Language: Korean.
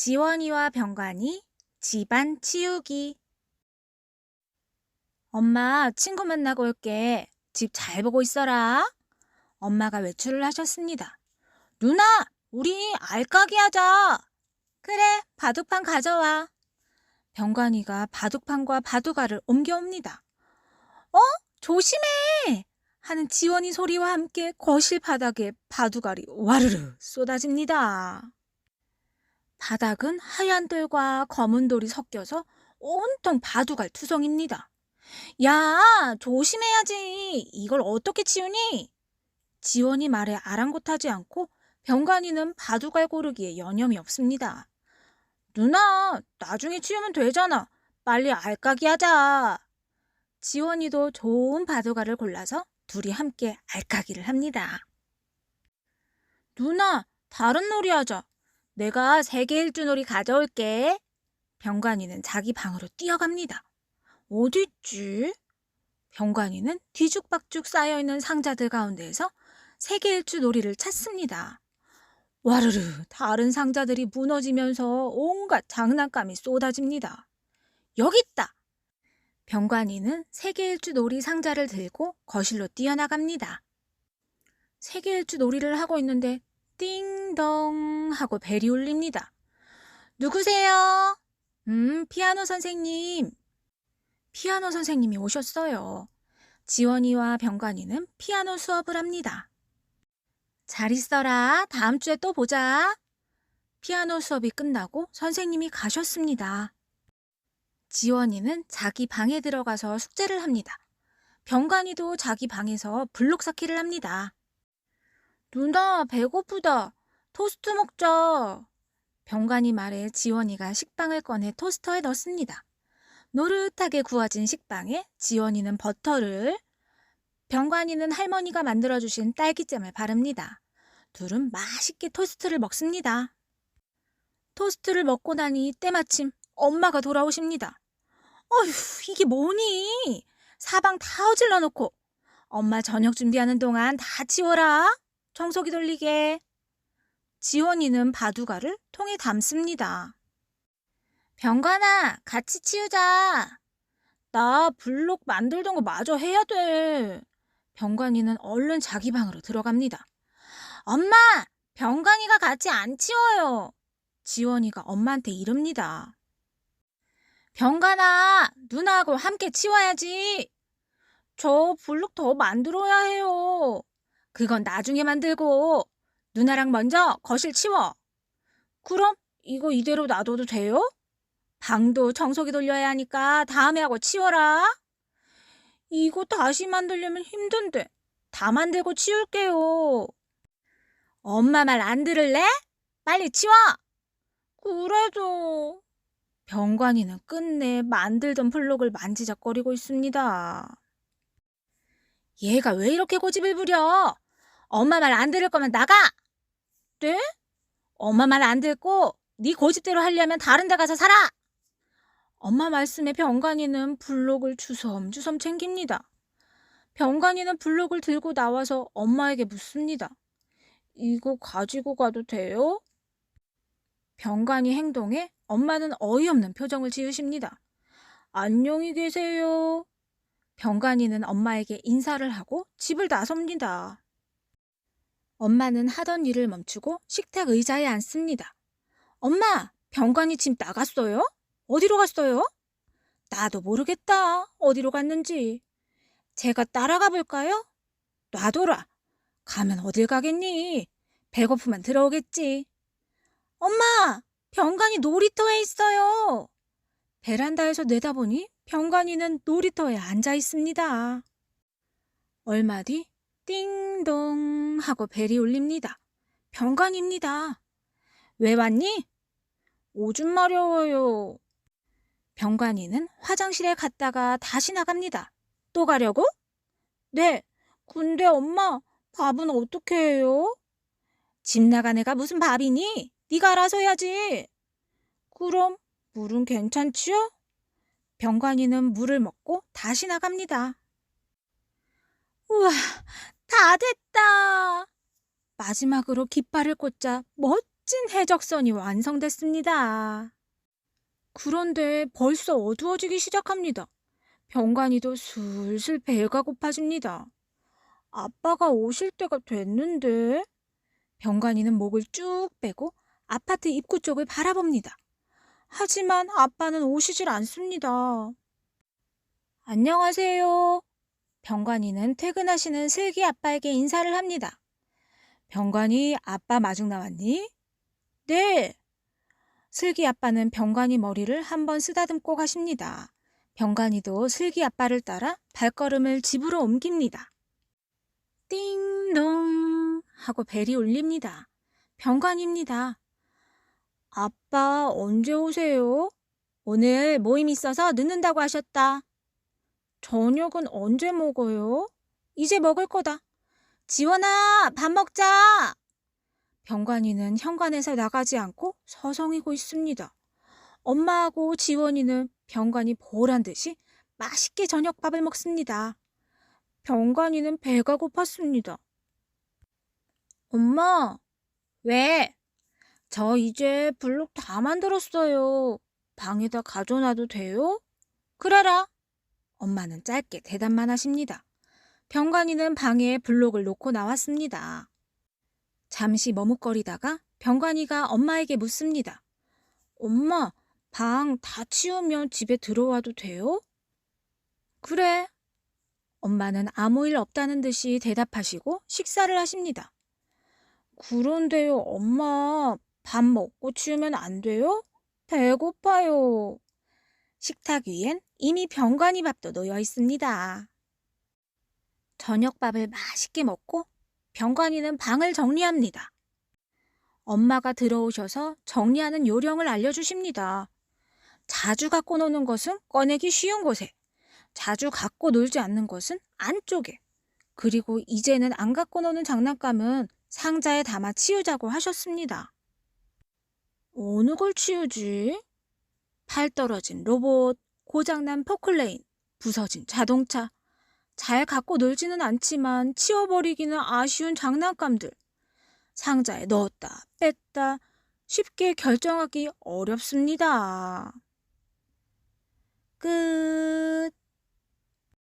지원이와 병관이 집안 치우기. 엄마, 친구 만나고 올게. 집 잘 보고 있어라. 엄마가 외출을 하셨습니다. 누나, 우리 알까기 하자. 그래, 바둑판 가져와. 병관이가 바둑판과 바둑알을 옮겨옵니다. 어? 조심해! 하는 지원이 소리와 함께 거실 바닥에 바둑알이 와르르 쏟아집니다. 바닥은 하얀 돌과 검은 돌이 섞여서 온통 바둑알 투성입니다. 야, 조심해야지. 이걸 어떻게 치우니? 지원이 말에 아랑곳하지 않고 병관이는 바둑알 고르기에 여념이 없습니다. 누나, 나중에 치우면 되잖아. 빨리 알까기 하자. 지원이도 좋은 바둑알을 골라서 둘이 함께 알까기를 합니다. 누나, 다른 놀이 하자. 내가 세계 일주 놀이 가져올게. 병관이는 자기 방으로 뛰어갑니다. 어디 있지? 병관이는 뒤죽박죽 쌓여있는 상자들 가운데에서 세계 일주 놀이를 찾습니다. 와르르 다른 상자들이 무너지면서 온갖 장난감이 쏟아집니다. 여기 있다! 병관이는 세계 일주 놀이 상자를 들고 거실로 뛰어나갑니다. 세계 일주 놀이를 하고 있는데 띵동 하고 벨이 울립니다. 누구세요? 음, 피아노 선생님. 피아노 선생님이 오셨어요. 지원이와 병관이는 피아노 수업을 합니다. 잘 있어라. 다음 주에 또 보자. 피아노 수업이 끝나고 선생님이 가셨습니다. 지원이는 자기 방에 들어가서 숙제를 합니다. 병관이도 자기 방에서 블록 쌓기를 합니다. 누나, 배고프다. 토스트 먹자. 병관이 말에 지원이가 식빵을 꺼내 토스터에 넣습니다. 노릇하게 구워진 식빵에 지원이는 버터를, 병관이는 할머니가 만들어주신 딸기잼을 바릅니다. 둘은 맛있게 토스트를 먹습니다. 토스트를 먹고 나니 때마침 엄마가 돌아오십니다. 어휴, 이게 뭐니? 사방 다 어질러 놓고. 엄마 저녁 준비하는 동안 다 치워라. 청소기 돌리게. 지원이는 바둑알을 통에 담습니다. 병관아, 같이 치우자. 나 블록 만들던 거 마저 해야 돼. 병관이는 얼른 자기 방으로 들어갑니다. 엄마, 병관이가 같이 안 치워요. 지원이가 엄마한테 이릅니다. 병관아, 누나하고 함께 치워야지. 저 블록 더 만들어야 해요. 그건 나중에 만들고 누나랑 먼저 거실 치워. 그럼 이거 이대로 놔둬도 돼요? 방도 청소기 돌려야 하니까 다음에 하고 치워라. 이거 다시 만들려면 힘든데 다 만들고 치울게요. 엄마 말 안 들을래? 빨리 치워. 그래도 병관이는 끝내 만들던 블록을 만지작거리고 있습니다. 얘가 왜 이렇게 고집을 부려? 엄마 말 안 들을 거면 나가! 네? 엄마 말 안 듣고 네 고집대로 하려면 다른 데 가서 살아! 엄마 말씀에 병관이는 블록을 주섬주섬 챙깁니다. 병관이는 블록을 들고 나와서 엄마에게 묻습니다. 이거 가지고 가도 돼요? 병관이 행동에 엄마는 어이없는 표정을 지으십니다. 안녕히 계세요. 병관이는 엄마에게 인사를 하고 집을 나섭니다. 엄마는 하던 일을 멈추고 식탁 의자에 앉습니다. 엄마, 병관이 집 나갔어요? 어디로 갔어요? 나도 모르겠다. 어디로 갔는지. 제가 따라가 볼까요? 놔둬라. 가면 어딜 가겠니? 배고프면 들어오겠지. 엄마, 병관이 놀이터에 있어요. 베란다에서 내다보니 병관이는 놀이터에 앉아 있습니다. 얼마 뒤 띵동 하고 벨이 울립니다. 병관입니다. 왜 왔니? 오줌 마려워요. 병관이는 화장실에 갔다가 다시 나갑니다. 또 가려고? 네. 근데 엄마, 밥은 어떻게 해요? 집 나간 애가 무슨 밥이니? 네가 알아서 해야지. 그럼 물은 괜찮지요? 병관이는 물을 먹고 다시 나갑니다. 우와, 다 됐다. 마지막으로 깃발을 꽂자 멋진 해적선이 완성됐습니다. 그런데 벌써 어두워지기 시작합니다. 병관이도 슬슬 배가 고파집니다. 아빠가 오실 때가 됐는데? 병관이는 목을 쭉 빼고 아파트 입구 쪽을 바라봅니다. 하지만 아빠는 오시질 않습니다. 안녕하세요. 병관이는 퇴근하시는 슬기 아빠에게 인사를 합니다. 병관이 아빠 마중 나왔니? 네. 슬기 아빠는 병관이 머리를 한번 쓰다듬고 가십니다. 병관이도 슬기 아빠를 따라 발걸음을 집으로 옮깁니다. 띵동 하고 벨이 울립니다. 병관입니다. 아빠 언제 오세요? 오늘 모임 있어서 늦는다고 하셨다. 저녁은 언제 먹어요? 이제 먹을 거다. 지원아, 밥 먹자! 병관이는 현관에서 나가지 않고 서성이고 있습니다. 엄마하고 지원이는 병관이 보란 듯이 맛있게 저녁밥을 먹습니다. 병관이는 배가 고팠습니다. 엄마, 왜? 저 이제 블록 다 만들었어요. 방에다 가져놔도 돼요? 그래라. 엄마는 짧게 대답만 하십니다. 병관이는 방에 블록을 놓고 나왔습니다. 잠시 머뭇거리다가 병관이가 엄마에게 묻습니다. 엄마, 방 다 치우면 집에 들어와도 돼요? 그래. 엄마는 아무 일 없다는 듯이 대답하시고 식사를 하십니다. 그런데요, 엄마, 밥 먹고 치우면 안 돼요? 배고파요. 식탁 위엔 이미 병관이 밥도 놓여 있습니다. 저녁밥을 맛있게 먹고 병관이는 방을 정리합니다. 엄마가 들어오셔서 정리하는 요령을 알려주십니다. 자주 갖고 노는 것은 꺼내기 쉬운 곳에, 자주 갖고 놀지 않는 것은 안쪽에, 그리고 이제는 안 갖고 노는 장난감은 상자에 담아 치우자고 하셨습니다. 어느 걸 치우지? 팔 떨어진 로봇, 고장난 포클레인, 부서진 자동차, 잘 갖고 놀지는 않지만 치워버리기는 아쉬운 장난감들. 상자에 넣었다, 뺐다, 쉽게 결정하기 어렵습니다. 끝.